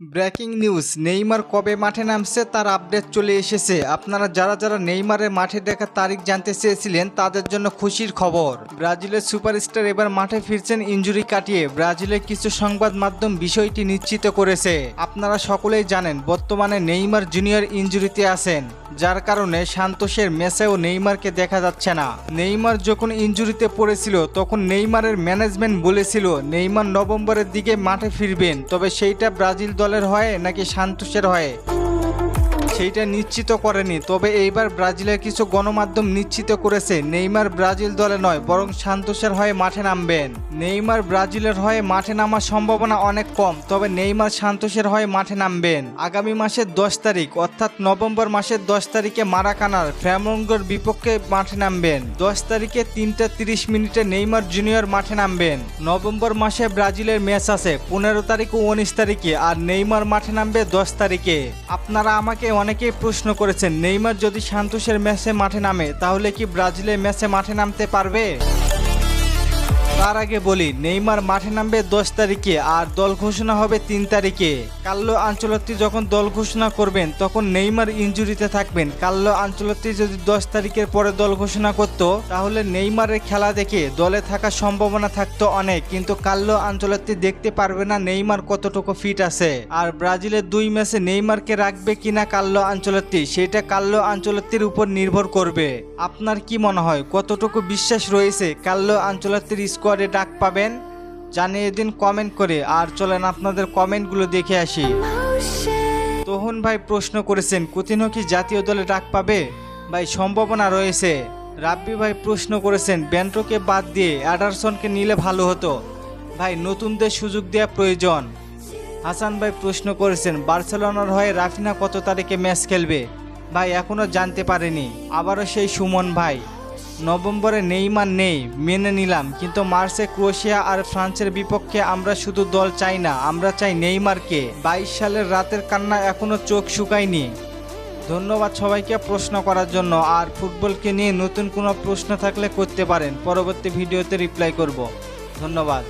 Breaking news, Neymar কবে মাঠে নামছে তার আপডেট চলে এসেছে। আপনারা যারা যারা নেইমারের মাঠে দেখার তারিখ জানতে চেয়েছিলেন তাদের জন্য খুশির খবর। ব্রাজিলের সুপারস্টার এবার মাঠে ফিরছেন ইঞ্জুরি কাটিয়ে। ব্রাজিলের কিছু সংবাদ মাধ্যম বিষয়টি নিশ্চিত করেছে। আপনারা সকলেই জানেন, বর্তমানে নেইমার জুনিয়র ইনজুরিতে আছেন। যার কারণে সান্তোষের ম্যাচেও নেইমারকে দেখা যাচ্ছে না। নেইমার যখন ইনজুরিতে পড়েছিল, তখন নেইমারের ম্যানেজমেন্ট বলেছিল, নেইমার নভেম্বরের দিকে মাঠে ফিরবেন। তবে সেইটা ব্রাজিল দলের হয় নাকি সান্তোষের হয়? সেইটা নিশ্চিত করেনি। তবে এইবার ব্রাজিলের কিছু গণমাধ্যম নিশ্চিত করেছে, নেইমার ব্রাজিল দলে নয়, বরং সান্তোষের হয়ে মাঠে নামবেন। নেইমার ব্রাজিলের হয়ে মাঠে নামার সম্ভাবনা অনেক কম, তবে নেইমার সান্তোষের হয়ে মাঠে নামবেন। আগামী মাসের দশ তারিখ, অর্থাৎ নভেম্বর মাসের দশ তারিখে মারাকানার ফ্যামঙ্গর বিপক্ষে মাঠে নামবেন। দশ তারিখে তিনটা তিরিশ মিনিটে নেইমার জুনিয়র মাঠে নামবেন। নভেম্বর মাসে ব্রাজিলের ম্যাচ আছে, পনেরো তারিখ ও উনিশ তারিখে, আর নেইমার মাঠে নামবে দশ তারিখে। আপনারা আমাকে অনেকেই প্রশ্ন করেছেন, নেইমার যদি সান্তোসের ম্যাচে মাঠে নামে, তাহলে কি ব্রাজিলের ম্যাচে মাঠে নামতে পারবে? তার আগে বলি, নেইমার মাঠে নামবে দশ তারিখে আর দল ঘোষণা হবে তিন তারিখে। কাল্লো আঞ্চলত্তি যখন দল ঘোষণা করবেন, তখন নেইমার ইনজুরিতে থাকবেন। কাল্লো আঞ্চলত্তি যদি দশ তারিখের পরে দল ঘোষণা করত, তাহলে নেইমারের খেলা দেখে দলে থাকার সম্ভাবনা থাকতো অনেক। কিন্তু কাল্লো আঞ্চলত্তি দেখতে পারবে না নেইমার কতটুকু ফিট আছে। আর ব্রাজিলের দুই ম্যাচে নেইমারকে রাখবে কিনা কাল্লো আঞ্চলত্তি, সেটা কাল্লো আঞ্চলত্তির উপর নির্ভর করবে। আপনার কি মনে হয়, কতটুকু বিশ্বাস রয়েছে কাল্লো আঞ্চলত্তির স্কোয়াডে ডাক পাবেন। জানিয়ে দিন কমেন্ট করে, আর চলেন আপনাদের কমেন্টগুলো দেখে আসি। তোহন ভাই প্রশ্ন করেছেন কুতিনও কি জাতীয় দলে ডাক পাবে? ভাই, সম্ভাবনা রয়েছে। রাব্বি ভাই প্রশ্ন করেছেন ব্যান্ট্রোকে বাদ দিয়ে অ্যাডারসনকে নিলে ভালো হতো? ভাই, নতুনদের সুযোগ দেওয়া প্রয়োজন। হাসান ভাই প্রশ্ন করেছেন, বার্সেলোনার হয়ে রাফিনা কত তারিখে ম্যাচ খেলবে? ভাই এখনও জানতে পারেনি। আবারও সেই সুমন ভাই। নভেম্বরে নেইমার নেই, মেনে নিলাম। কিন্তু মার্চে ক্রোয়েশিয়া আর ফ্রান্সের বিপক্ষে আমরা শুধু দল চাই না, আমরা চাই নেইমারকে। বাইশ সালের রাতের কান্না এখনও চোখ শুকায়নি। ধন্যবাদ সবাইকে প্রশ্ন করার জন্য। আর ফুটবলকে নিয়ে নতুন কোনো প্রশ্ন থাকলে করতে পারেন। পরবর্তী ভিডিওতে রিপ্লাই করব। ধন্যবাদ।